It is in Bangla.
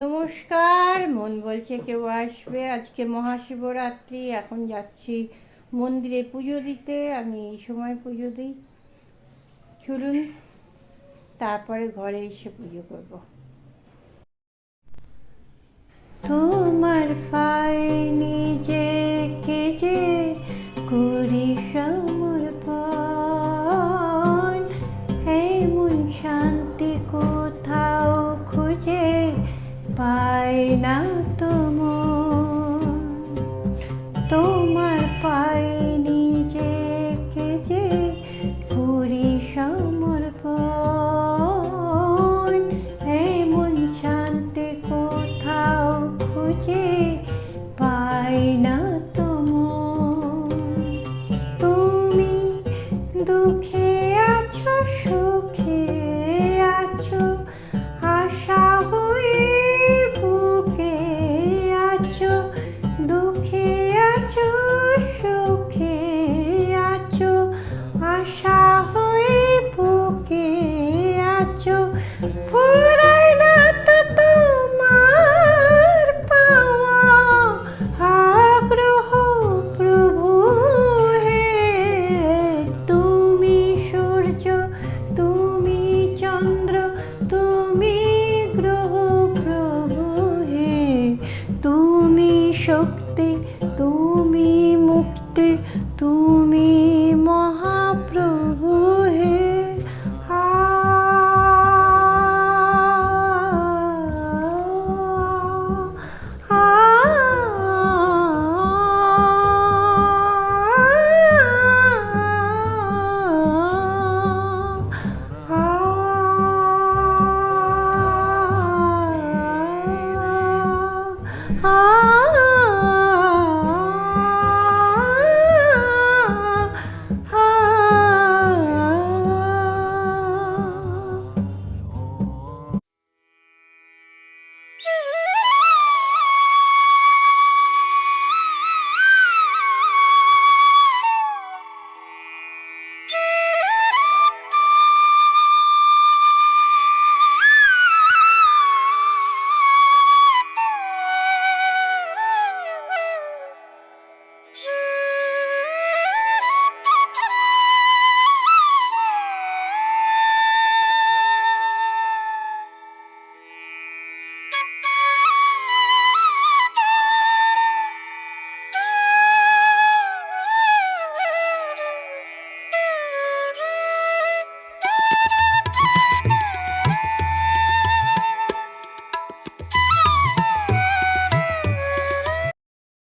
নমস্কার, মন বলছে কেউ আসবে। আজকে মহাশিবরাত্রি, এখন যাচ্ছি মন্দিরে পুজো দিতে। আমি এই সময় পুজো দিই। চলুন, তারপরে ঘরে এসে পুজো করব। তোমার পাই না তোমার। তোমার পাই নিজেকে যে করি সমর্পণ। এমন শান্তি কোথাও খুঁজে পাই না তোমার। তুমি দুঃখে তুমি শক্তি তুমি মুক্তি তুমি 啊。